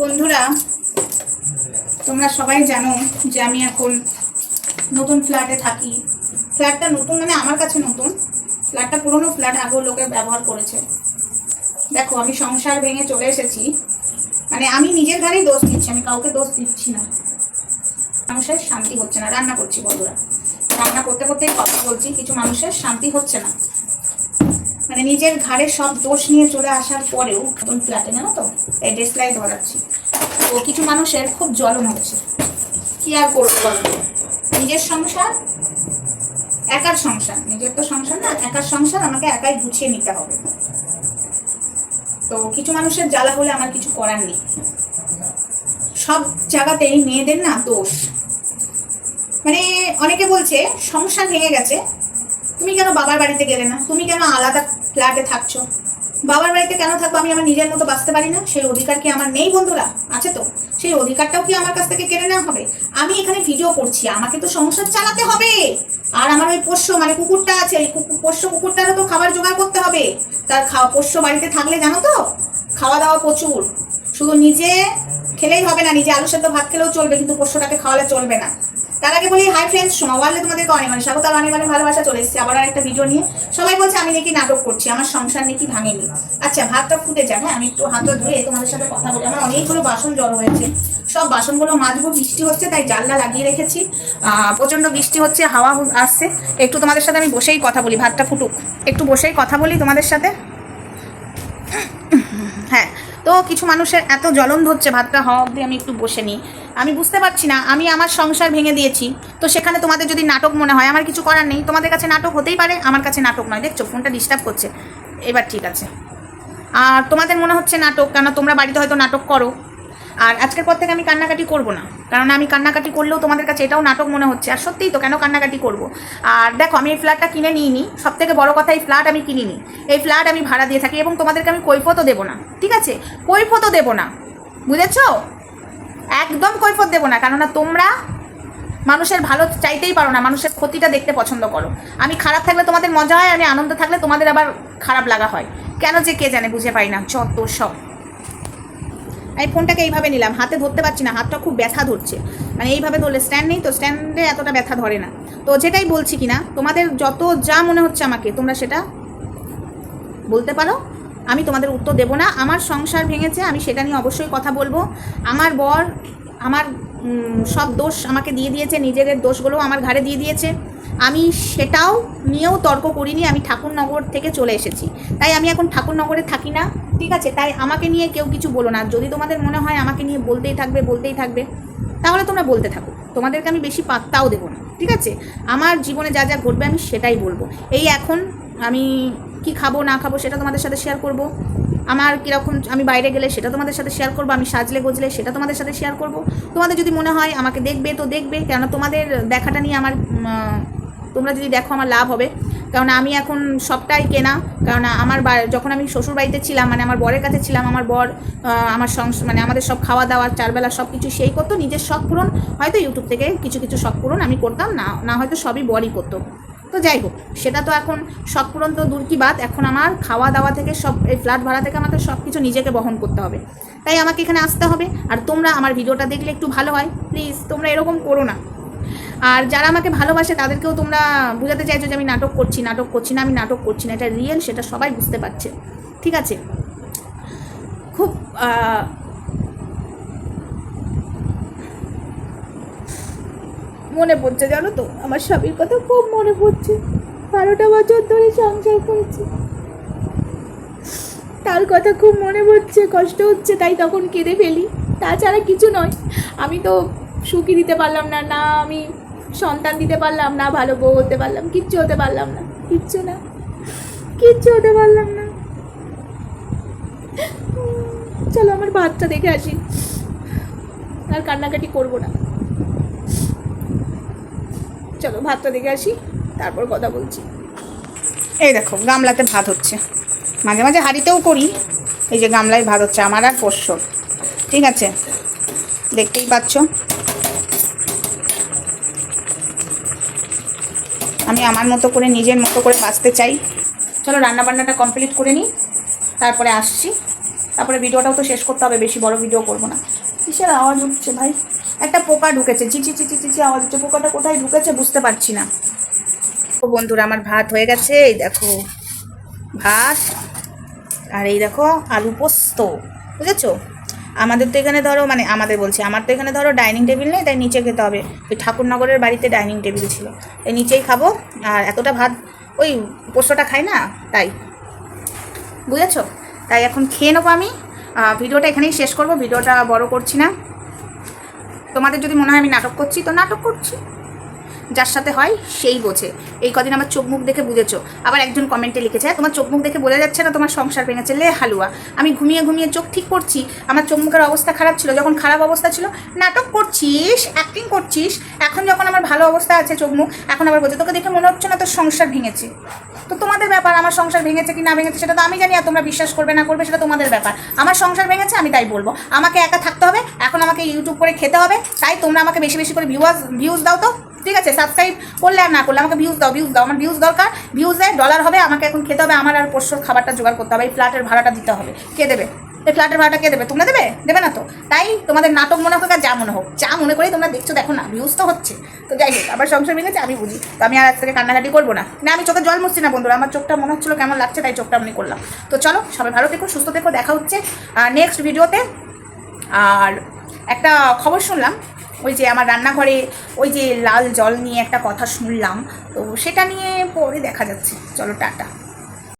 বন্ধুরা, তোমরা সবাই জানো যে আমি এখন নতুন ফ্ল্যাটে থাকি। ফ্ল্যাটটা নতুন মানে আমার কাছে নতুন। ফ্ল্যাটটা পুরনো ফ্ল্যাট আগেও লোকে ব্যবহার করেছে। দেখো, আমি সংসার ভেঙে চলে এসেছি। মানে আমি নিজের ঘরেই দোষ দিচ্ছি, আমি কাউকে দোষ দিচ্ছি না। মানুষের শান্তি হচ্ছে না, রান্না করছি বন্ধুরা। রান্না করতে করতেই কথা বলছি, কিছু মানুষের শান্তি হচ্ছে না। মানে নিজের ঘাড়ে সব দোষ নিয়ে চলে আসার পরেও নতুন ফ্ল্যাটে জানো তো? এই ডেসলাই ধরাচ্ছি। তো কিছু মানুষের খুব জ্বলন হচ্ছে। কি আর করব? নিজের সংসার, একার সংসার। নিজের তো সংসার না, একার সংসার আমাকে একাই গুছিয়ে নিতে হবে। তো কিছু মানুষের জ্বালা হলে আমার কিছু করার নেই। সব জায়গাতেই মেয়েদের না দোষ। মানে অনেকে বলছে, সংসার ভেঙে গেছে, তুমি কেন বাবার বাড়িতে গেলে না? তুমি কেন আলাদা ফ্ল্যাটে থাকছো? বাবার বাড়িতে কেন থাকব আমি আমার নিজের মতো বাঁচতে পারি না? সেই অধিকার কি আমার নেই বন্ধুরা? আছে তো? সেই অধিকারটাও কি আমার কাছ থেকে কেড়ে নেওয়া হবে? আমি এখানে ভিডিও করছি, আমাকে তো সংসার চালাতে হবে। আর আমার ওই পোষ্য মানে কুকুরটা আছে, এই পোষ্য কুকুরটারও তো খাবার জোগাড় করতে হবে। তার খাওয়া পোষ্য বাড়িতে থাকলে জানো তো? খাওয়া দাওয়া প্রচুর। শুধু নিজে খেলেই হবে না, নিজে আলু সেদ্ধ ভাত খেলেও চলবে, কিন্তু পোষ্যটাকে খাওয়ালে চলবে না। তার আগে বলি হাই ফ্রেন্ডস সোমা ওয়ার্ল্ডে তোমাদেরকে অনেক মানে স্বাগত আর অনেক অনেক ভালোবাসা চলে এসেছি। আবার একটা ভিডিও নিয়ে। সবাই বলছে, আমি নাকি নাটক করছি, আমার সংসার নাকি ভাঙেনি। আচ্ছা ভাতটা ফুটে যাক হ্যাঁ? আমি একটু হাতটা ধুয়ে তোমাদের সাথে কথা বলি আমার অনেকগুলো বাসন জড়ো হয়েছে। সব বাসনগুলো মাজবো, বৃষ্টি হচ্ছে, তাই জানলা লাগিয়ে রেখেছি। প্রচণ্ড বৃষ্টি হচ্ছে, হাওয়া আসছে। একটু তোমাদের সাথে আমি বসেই কথা বলি, ভাতটা ফুটুক। একটু বসেই কথা বলি তোমাদের সাথে। হ্যাঁ তো কিছু মানুষের এত জ্বলন ধরছে ভাতটা হওয়া অবধি আমি একটু বসে নিই। আমি বুঝতে পারছি না, আমি আমার সংসার ভেঙে দিয়েছি, তো সেখানে তোমাদের যদি নাটক মনে হয়, আমার কিছু করার নেই। তোমাদের কাছে নাটক হতেই পারে, আমার কাছে নাটক নয়। দেখছ, ফোনটা ডিস্টার্ব করছে। এবার ঠিক আছে। আর তোমাদের মনে হচ্ছে নাটক কেন তোমরা বাড়িতে হয়তো নাটক করো। আর আজকের পর থেকে আমি কান্নাকাটি করব না। কারণ আমি কান্নাকাটি করলেও তোমাদের কাছে এটাও নাটক মনে হচ্ছে। আর সত্যিই তো কেন কান্নাকাটি করব? আর দেখো, আমি এই ফ্ল্যাটটা কিনে নিইনি। সব থেকে বড় কথা, এই ফ্ল্যাট আমি কিনিনি। এই ফ্ল্যাট আমি ভাড়া দিয়ে থাকি এবং তোমাদেরকে আমি কৈফতও দেবো না। ঠিক আছে? কৈফতও দেবো না। বুঝেছ? একদম কৈফত দেবো না। কেননা তোমরা মানুষের ভালো চাইতেই পারো না। মানুষের ক্ষতিটা দেখতে পছন্দ করো। আমি খারাপ থাকলে তোমাদের মজা হয়, আমি আনন্দ থাকলে তোমাদের আবার খারাপ লাগা হয়। কেন যে কে জানে, বুঝে পাই না। যত সব। আমি ফোনটাকে এইভাবে নিলাম। হাতে ধরতে পারছি না, হাতটা খুব ব্যথা ধরছে। মানে এইভাবে ধরলে স্ট্যান্ড নেই তো স্ট্যান্ডে এতটা ব্যথা ধরে না। তো যেটাই বলছি কি না তোমাদের যত যা মনে হচ্ছে আমাকে, তোমরা সেটা বলতে পারো। আমি তোমাদের উত্তর দেবো না। আমার সংসার ভেঙেছে, আমি সেটা নিয়ে অবশ্যই কথা বলব। আমার বর, আমার সব দোষ আমাকে দিয়ে দিয়েছে, নিজেদের দোষগুলো আমার ঘাড়ে দিয়ে দিয়েছে। আমি সেটাও নিয়েও তর্ক করিনি, আমি ঠাকুরনগর থেকে চলে এসেছি। তাই আমি এখন ঠাকুরনগরে থাকি না, ঠিক আছে? তাই আমাকে নিয়ে কেউ কিছু বলো না। যদি তোমাদের মনে হয় আমাকে নিয়ে বলতেই থাকবে বলতেই থাকবে, তাহলে তোমরা বলতে থাকো। তোমাদেরকে আমি বেশি পাত্তাও দেবো না, ঠিক আছে? আমার জীবনে যা যা ঘটবে আমি সেটাই বলব। এই এখন আমি কি খাব, না খাব সেটা তোমাদের সাথে শেয়ার করব। আমার কীরকম আমি বাইরে গেলে সেটা তোমাদের সাথে শেয়ার করব, আমি সাজলে গজলে সেটা তোমাদের সাথে শেয়ার করব। তোমাদের যদি মনে হয় আমাকে দেখবে তো দেখবে, কেননা তোমাদের দেখাটা নিয়ে আমার তোমরা যদি দেখো আমার লাভ হবে। কারণ আমি এখন সবটাই কেনা কারণ আমার যখন আমি শ্বশুর বাড়িতে ছিলাম মানে আমার বরের কাছে ছিলাম, আমার বর আমার সংস মানে আমাদের সব খাওয়া দাওয়া, চারবেলা সব কিছু সেই করতো, নিজের শখ পূরণ, হয়তো ইউটিউব থেকে কিছু কিছু শখ পূরণ আমি করতাম, না না হয়তো সবই বরই করতো। তো যাই হোক, সেটা তো এখন শখ পূরণ তো দূর কি বাদ এখন আমার খাওয়া দাওয়া থেকে সব, এই ফ্ল্যাট ভাড়া থেকে আমাদের সব কিছু নিজেকে বহন করতে হবে। তাই আমাকে এখানে আসতে হবে। আর তোমরা আমার ভিডিওটা দেখলে একটু ভালো হয়। প্লিজ তোমরা এরকম করো না। আর যারা আমাকে ভালোবাসে, তাদেরকেও তোমরা বোঝাতে চাইছো যে আমি নাটক করছি নাটক করছি না, আমি নাটক করছি না। এটা রিয়েল সেটা সবাই বুঝতে পারছে। ঠিক আছে? খুব মনে পড়ছে জানো তো? আমার স্বামীর কথা খুব মনে পড়ছে। বারোটা বছর ধরে সংসার করেছি। তার কথা খুব মনে পড়ছে, কষ্ট হচ্ছে, তাই তখন কেঁদে ফেলি। তাছাড়া কিছু নয়। আমি তো সুখী দিতে পারলাম না না আমি সন্তান দিতে পারলাম, না ভালো বউ হতে পারলাম, কিচ্ছু হতে পারলাম না। কিচ্ছু না। কিচ্ছু হতে পারলাম না। চলো আমার ভাতটা দেখে আসি। আর কান্নাকাটি করব না। চলো, ভাতটা দেখে আসি, তারপর কথা বলছি। এই দেখো, গামলাতে ভাত হচ্ছে। মাঝে মাঝে হাঁড়িতেও করি, এই যে গামলায় ভাত হচ্ছে, আমার আর পোষ্যর ঠিক আছে? দেখতেই পাচ্ছ? আমি আমার মতো করে, নিজের মতো করে বাঁচতে চাই। চলো রান্না বান্নাটা কমপ্লিট করে নিই, তারপরে আসছি। তারপরে ভিডিওটাও তো শেষ করতে হবে, বেশি বড় ভিডিও করব না। কিসের আওয়াজ উঠছে ভাই? একটা পোকা ঢুকেছে। চিচি চিচি চিচি আওয়াজ হচ্ছে, পোকাটা কোথায় ঢুকেছে বুঝতে পারছি না। ও বন্ধুরা, আমার ভাত হয়ে গেছে, এই দেখো, ভাত, আর এই দেখো আলু পোস্ত, বুঝেছ? আমাদের তো এখানে ধরো মানে আমাদের বলছি, আমার তো এখানে ধরো ডাইনিং টেবিল নেই, তাই নিচে খেতে হবে। ওই ঠাকুরনগরের বাড়িতে ডাইনিং টেবিল ছিল। তাই নিচেই খাব, আর এতটা ভাত, ওই পোস্তটা খাই না, তাই। বুঝেছ? তাই এখন খেয়ে নেব আমি। ভিডিওটা এখানেই শেষ করব, ভিডিওটা বড় করছি না। তোমাদের যদি মনে হয় আমি নাটক করছি তো নাটক করছি। যার সাথে হয় সেই বোঝে। এই কদিন আমার চোখ মুখ দেখে বুঝেছ। আবার একজন কমেন্টে লিখেছে "হ্যাঁ, তোমার চোখ মুখ দেখে বোঝা যাচ্ছে না তোমার সংসার ভেঙেছে লে হালুয়া। আমি ঘুমিয়ে ঘুমিয়ে চোখ ঠিক করছি আমার চোখ মুখের অবস্থা খারাপ ছিল যখন খারাপ অবস্থা ছিল নাটক করছিস অ্যাক্টিং করছিস। এখন যখন আমার ভালো অবস্থা আছে চোখ মুখ এখন আবার বোঝে। তোকে দেখে মনে হচ্ছে না তোর সংসার ভেঙেছে। তো তোমাদের ব্যাপার, আমার সংসার ভেঙেছে কি না ভেঙেছে সেটা তো আমি জানি আর তোমরা বিশ্বাস করবে না করবে সেটা তোমাদের ব্যাপার। আমার সংসার ভেঙেছে, আমি তাই বলব। আমাকে একা থাকতে হবে, এখন আমাকে ইউটিউব করে খেতে হবে, তাই তোমরা আমাকে বেশি বেশি করে ভিউয়ার্স ভিউজ দাও তো। ঠিক আছে? সাবস্ক্রাইব করলে আর না করলে আমাকে ভিউজ দাও ভিউজ দাও। আমার ভিউজ দরকার ভিউজ দেয় ডলার হবে, আমাকে এখন খেতে হবে, আমার আর পোষ্য খাবারটা জোগাড় করতে হবে, এই ফ্ল্যাটের ভাড়াটা দিতে হবে। কে দেবে? এই ফ্ল্যাটের ভাড়াটা কে দেবে? তোমরা দেবে? দেবে না তো? তাই তোমাদের নাটক মনে হোক আর যা মনে হোক, যা মনে করেই তোমরা দেখছ, দেখো না ভিউজ তো হচ্ছে। তো যাই হোক, আবার সংসার ভেঙেছে আমি বুঝি। তো আমি আর আজ থেকে কান্নাকাটি করব না। না, আমি চোখে জল মুছছি না বন্ধুরা, আমার চোখটা মনে হচ্ছিল কেমন লাগছে, তাই চোখটা আমি করলাম। তো চলো, সবাই ভালো থেকো, সুস্থ থেকো, দেখা হচ্ছে নেক্সট ভিডিওতে আর একটা খবর শুনলাম, ওই যে আমার রান্নাঘরে ওই যে লাল জল নিয়ে একটা কথা শুনলাম, তো সেটা নিয়ে পরে দেখা যাচ্ছে। চলো, টাটা।